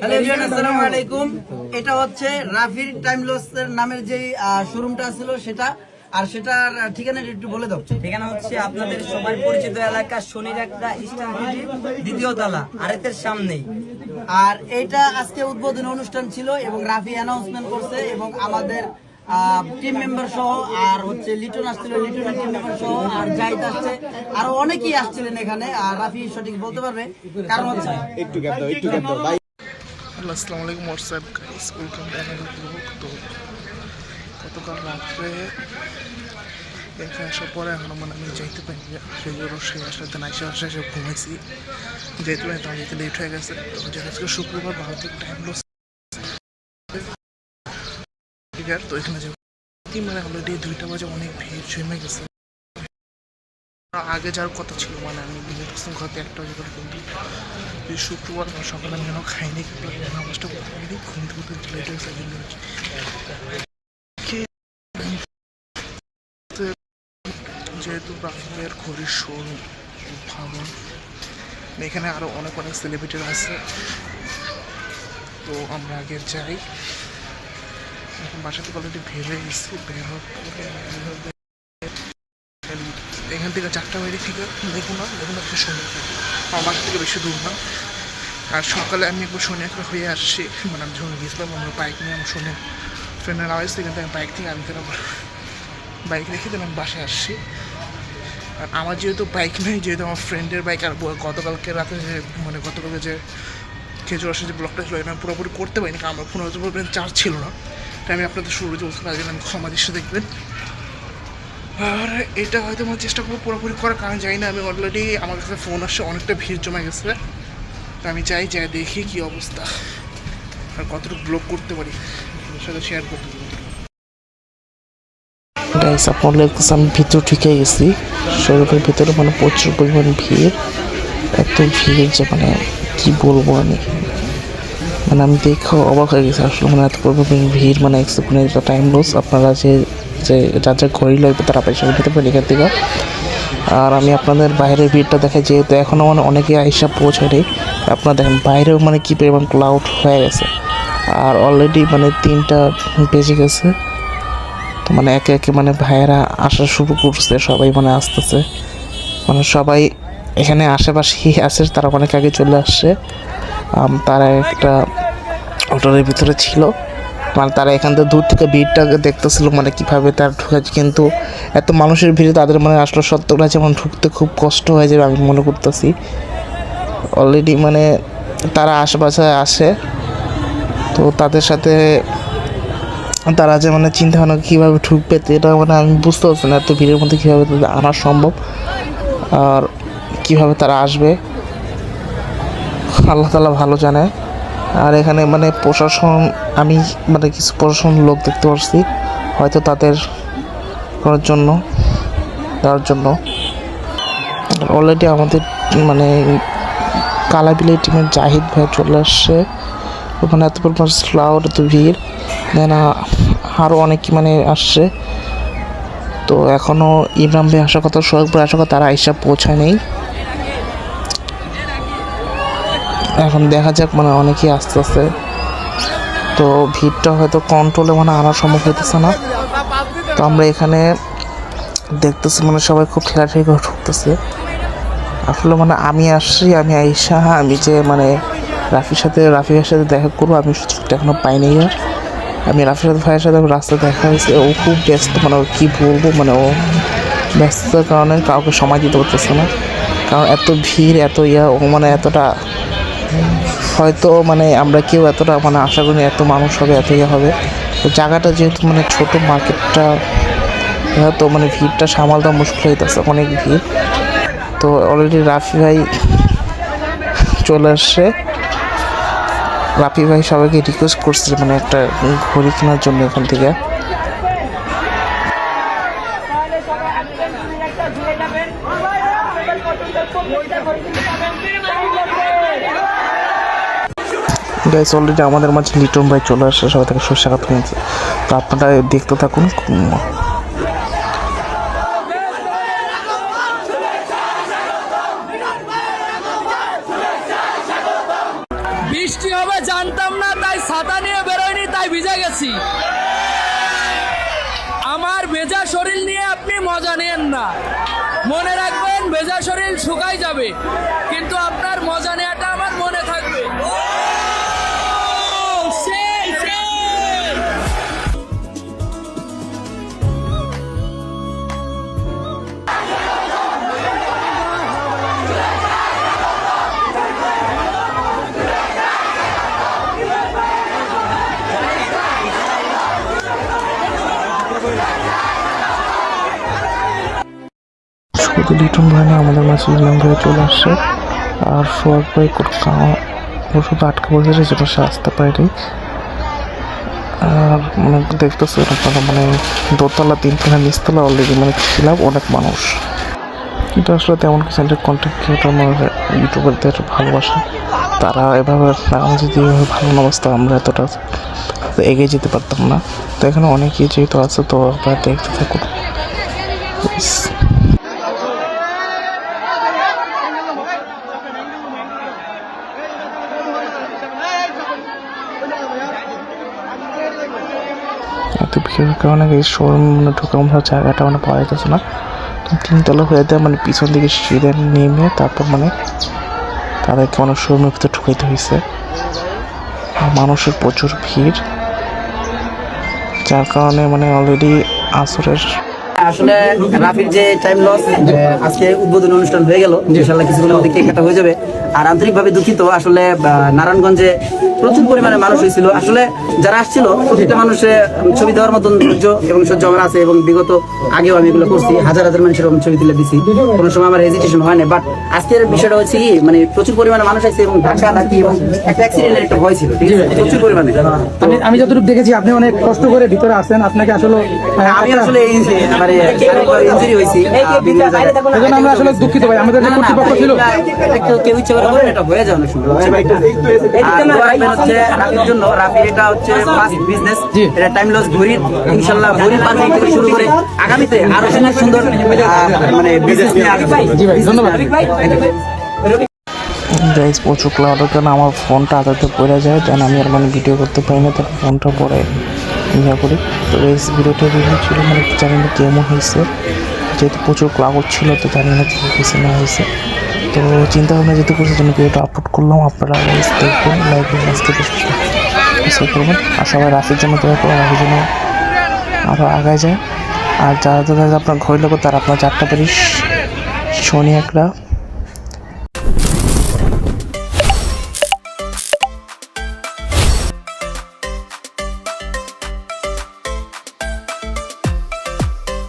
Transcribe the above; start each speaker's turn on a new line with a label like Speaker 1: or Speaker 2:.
Speaker 1: Hello everyone আসসালামু আলাইকুম। এটা হচ্ছে রাফির টাইম লস এর নামের যে শোরুমটা ছিল সেটা। আর সেটার ঠিকানাটা একটু বলে দাও।
Speaker 2: ঠিকানা হচ্ছে আপনাদের সবাই পরিচিত এলাকা শনির একটা ইস্টার্ন দ্বিতীয় তলা আরেতের সামনেই।
Speaker 1: আর এইটা আজকে উদ্বোধনী অনুষ্ঠান ছিল এবং রাফি অ্যানাউন্সমেন্ট করছে এবং আমাদের টিম মেম্বার সহ আর হচ্ছে লিটন আসছিল লিটনের টিম মেম্বার সহ আর জাহিদ আসছে। আরও অনেকেই আসছিলেন এখানে আর রাফি সঠিক বলতে পারবে। কারণ হচ্ছে
Speaker 3: একটু গ্যাপ দাও একটু গ্যাপ দাও।
Speaker 4: হ্যালো আসসালামু আলাইকুম what's up guys welcome another blog তো গতকাল রাত্রে এখানে আসার পরে এখনও মানে আমি যাইতে পারিনি। সেই জন্য সেই আসার দিন আইসা আসা এসে ঘুমাইছি। যেতে পারি তোমার যেতে লেট হয়ে গেছে যে আজকে শুক্রবার ভারতের টাইম লস তো এখানে যে মানে অলরেডি দুইটা বাজে অনেক ভিড় জমে গেছে। আগে যাওয়ার কথা ছিল মানে আমি বিয়ে করছিলাম ঘরতে একটা বাজে করে কিন্তু এই শুক্রবার সকালে আমি যেন খাইনি নামাজটা পড়িনি, ঘুম থেকে লেট হয়েছে এই জন্য যেহেতু রাফিয়ার ঘড়ির শোরুম ভাবুন এখানে আরও অনেক অনেক সেলিব্রিটিরা আছে তো আমরা আগে যাই এখন বাসা থেকে অলরেডি ভেবে গেছি, বের হওয়ার পরে। এখান থেকে চারটা বাইরে থেকে লেগুনা লেগুনা থেকে। শনি আমার বাসা থেকে বেশি দূর না। আর সকালে আমি একবার একটা হয়ে আসছি মানে আমি যখন গেছিলাম আমার বাইক নিয়ে, আমার শনি ফ্রেন্ডের আওয়াজ থেকে আমি বাইক থেকে আমি তারা বাইক রেখে দিলাম, বাসায় আসছি। আর আমার যেহেতু বাইক নেই, যেহেতু আমার ফ্রেন্ডের বাইক আর গতকালকে রাতে যে মানে গতকালকে যে খেজুর রসের যে ব্লকটা ছিল, এটা আমি পুরোপুরি করতে পারিনি, কারণ আমার পর্যন্ত চার্জ ছিল না। তাই আমি আপনাদের শুরু বলতে পারি আমি ক্ষমা দৃশ্য দেখবেন। আর এটা হয়তো আমার চেষ্টা করব পুরোপুরি করার, কারণ জানি না, আমি অলরেডি আমার কাছে ফোন আসছে অনেকটা ভিড় জমে গেছে। তো আমি চাই যাই দেখি কি অবস্থা। আর কতটুকু ব্লগ করতে পারি সাথে শেয়ার করতে পারি। গাইস আপনার লাগতেছে আমি ভিতর ঢুকে গেছি। শরীরের ভিতরে মানে প্রচুর পরিমাণ ভিড়। এত ভিড় যে মানে কি বলব আমি? মানে আমি দেখে অবাক হয়ে গেছি আসলে মানে এত পরিমাণ ভিড় মানে মানে এটা টাইম লস আপনারা যে যে যার যা ঘড়ি লাগবে তারা পয়সা নিতে পারেন এখান থেকে। আর আমি আপনাদের বাইরের ভিড়টা দেখাই, যেহেতু এখনও মানে অনেকে আইসা পৌঁছায়নি, আপনারা দেখেন বাইরেও মানে কী পরিমাণ ক্লাউড হয়ে গেছে। আর অলরেডি মানে তিনটা বেজে গেছে। তো মানে একে একে মানে ভাইয়েরা আসা শুরু করছে, সবাই মানে আসতেছে। মানে সবাই এখানে আশেপাশেই আছে, তারা অনেক আগে চলে আসছে। তারা একটা হোটেলের ভিতরে ছিল। মানে তারা এখান থেকে দূর থেকে ভিড়টাকে দেখতেছিল মানে কীভাবে তার ঢুকেছে। কিন্তু এত মানুষের ভিড়ে তাদের মানে আসলে সত্যটা যেমন ঢুকতে খুব কষ্ট হয়ে যাবে আমি মনে করতেছি। অলরেডি মানে তারা আশেপাশে আসে। তো তাদের সাথে তারা যে মানে চিন্তা ভাবনা কীভাবে ঢুকবে এটা মানে আমি বুঝতে পারছি না, এত ভিড়ের মধ্যে কীভাবে তাদের আনা সম্ভব আর কীভাবে তারা আসবে। আল্লাহ তালা ভালো জানে। আর এখানে মানে প্রশাসন, আমি মানে কিছু প্রশাসন লোক দেখতে পাচ্ছি হয়তো তাদের করার জন্য, দেওয়ার জন্য। অলরেডি আমাদের মানে কালাবিলের টিমের জাহিদ ভাই চলে আসছে। ওখানে এত পরিমাণ স্লাউড এত ভিড় দেন আরও অনেক মানে আসছে। তো এখনও ইমরান ভাই আসার কথা সোহেব ভাই আসার কথা, তারা আইসা পৌঁছায় নেই। এখন দেখা যাক মানে অনেকেই আসতে আসতে তো ভিড়টা হয়তো কন্ট্রোলে মানে আনা সম্ভব হইতেছে না। তো আমরা এখানে দেখতেছি মানে সবাই খুব ঠেলাঠেলি করে ঢুকতেছে। আসলে মানে আমি আসছি, আমি আইসা, আমি যে মানে রাফির সাথে রাফির সাথে দেখা করব, আমি সুযোগটা এখনও পাইনি। আর আমি রাফির সাথে, ভাইয়ের সাথে রাস্তায় দেখা হয়েছে, ও খুব ব্যস্ত মানে ও কী বলব মানে ও ব্যস্ততার কারণে কাউকে সময় দিতে পারতেছে না। কারণ এত ভিড়, এত ইয়া, ও মানে এতটা হয়তো মানে আমরা কেউ এতটা মানে আশা করি এত মানুষ হবে, এত ইয়ে হবে। তো জায়গাটা যেহেতু মানে ছোট মার্কেটটা হয়তো মানে ভিড়টা সামাল দেওয়া মুশকিল হইতেছে অনেক ভিড়। তো অলরেডি রাফি ভাই চলে আসছে। রাফি ভাই সবাইকে রিকোয়েস্ট করছে মানে একটা ঘড়ি কেনার জন্য এখান থেকে। গাইস অলরেডি আমাদের মাঝে লিটন ভাই চলে আসে সবাই থেকে সুস্বাগত জানাচ্ছে। তো আপনারা দেখতে থাকুন।
Speaker 5: বৃষ্টি হবে, জানতাম না, তাই ছাতা নিয়ে বেরোয়নি, তাই ভিজে গেছি। আমার ভেজা শরীর নিয়ে আপনি মজা নেন না। মনে রাখবেন, ভেজা শরীর শুকাই যাবে, কিন্তু আপনার মজা
Speaker 4: লিটন ভাই না আমাদের মাঝে ইসলাম ভাই চলে আসছে। আর সোহাগ ভাই কোনো কাম- ও শুধু আটকে বসেছে যেটা সে আসতে পারেনি। আর মানে দেখতেছে আপনারা মানে দোতলা, তিনতলা, নিচতলা অলরেডি মানে ছিলাম অনেক মানুষ। কিন্তু আসলে তেমন কিছু একটা কন্টেন্ট ক্রিয়েটর মানে ইউটিউবারদের ভালোবাসা। তারা এভাবে না যদি এভাবে ভালো না বাসতো আমরা এতটা এগিয়ে যেতে পারতাম না। তো এখানে অনেকেই যেহেতু আছে, তো আপনারা দেখতে থাকুন এত ভিড়ের কারণে শোরুম মানে ঢোকা মতো জায়গাটা মানে পাওয়া যেতেছে না। তিনতলা হয়ে দেয় মানে পিছন দিকে সিঁড়ে নেমে তারপর মানে তাদেরকে অনেক শোরুমের ভিতরে ঢুকাইতে হয়েছে মানুষের প্রচুর ভিড়। যার কারণে মানে অলরেডি আসরের
Speaker 1: আসলে রাফির যে টাইম লস আজকে উদ্বোধনী অনুষ্ঠান হয়ে গেল ইনশাল্লাহ কিছুক্ষণের মধ্যে কেক হয়ে যাবে। আর আন্তরিকভাবে দুঃখিত আসলে নারায়ণগঞ্জে প্রচুর পরিমাণে মানুষ হয়েছিল আসলে যারা আসছিল প্রত্যেকটা মানুষে ছবি দেওয়ার মতন ধৈর্য এবং সহ্য আমার আছে এবং বিগত আগেও আমি এগুলো করছি হাজার হাজার মানুষের এরকম ছবি তুলে দিছি কোনো সময় আমার হেজিটেশন হয় না বাট আজকের বিষয়টা হচ্ছে কি মানে প্রচুর পরিমাণে মানুষ আছে এবং ঢাকা ঢাকি এবং একটা অ্যাক্সিডেন্টের একটা ভয় ছিল ঠিক আছে? প্রচুর পরিমাণে
Speaker 6: আমি আমি যতটুকু দেখেছি আপনি অনেক কষ্ট করে ভিতরে আসেন আপনাকে আসলে
Speaker 1: আমি আসলে এই মানে ইনজুরি হয়েছি
Speaker 6: আমরা আসলে দুঃখিত ভাই আমাদের কর্তৃপক্ষ ছিল
Speaker 1: কেউ ইচ্ছে এটা হয়ে যায় অনেক সময় বুঝছেন? আর দোয়া রাখবেন হচ্ছে রাফির জন্য রাফির এটা হচ্ছে ফার্স্ট বিজনেস এটা টাইম লস ঘড়ির ইনশাল্লাহ ঘড়ির পাঞ্চিং থেকে শুরু করে আগামীতে আরও সুন্দর সুন্দর মানে বিজনেস নিয়ে আসবে।
Speaker 6: ধন্যবাদ।
Speaker 4: গাইজ প্রচুর ক্লাউডের কারণে আমার ফোনটা আদাতে পড়ে যায় দেন আমি আর মানে ভিডিও করতে পারি না তার ফোনটা পরে ইয়া করি। তো এই ভিডিওটা রিভিউ ছিল মানে জানি না কেমন হয়েছে। যেহেতু প্রচুর ক্লাউড ছিল তো জানি না কী হয়েছে না হয়েছে। তো চিন্তা ভাবনা যেহেতু করছে জন্য ভিডিওটা আপলোড করলাম। আপনারা দেখবেন লাইক আজকে বেশি করবেন। আর সবাই রাফির জন্য দোয়া করুন রাফির জন্য আরও আগায় যায়। আর যারা যারা আপনার ঘড়ি লোক তারা আপনার চারটা পারিস শনি একটা